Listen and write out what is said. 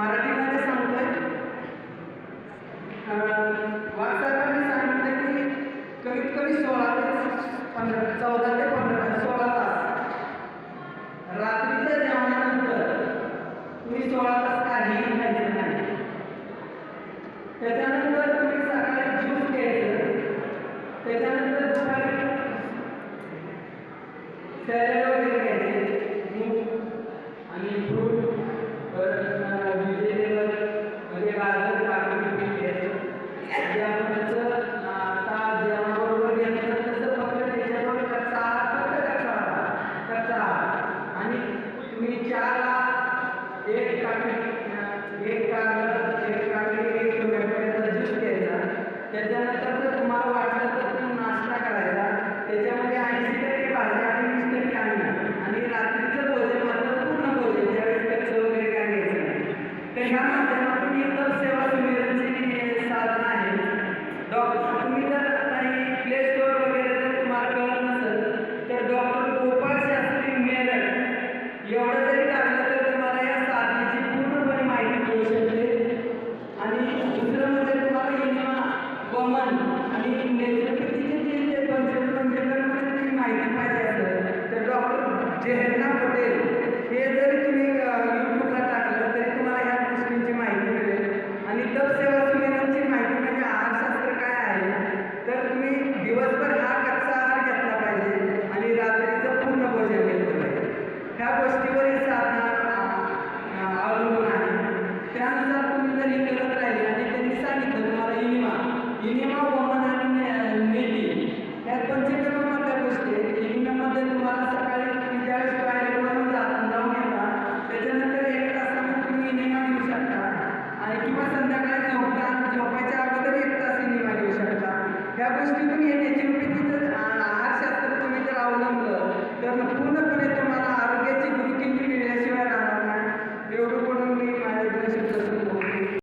मराठी एक काकडी एक कागद एक काकडी एक वेगवेगळ्याचा ज्यूस घ्यायचा त्याच्यानंतर तुम्हाला वाटतं नेचरोपॅथीचंच आहारशास्त्र तुम्ही जर अवलंबलं तर पूर्णपणे तुम्हाला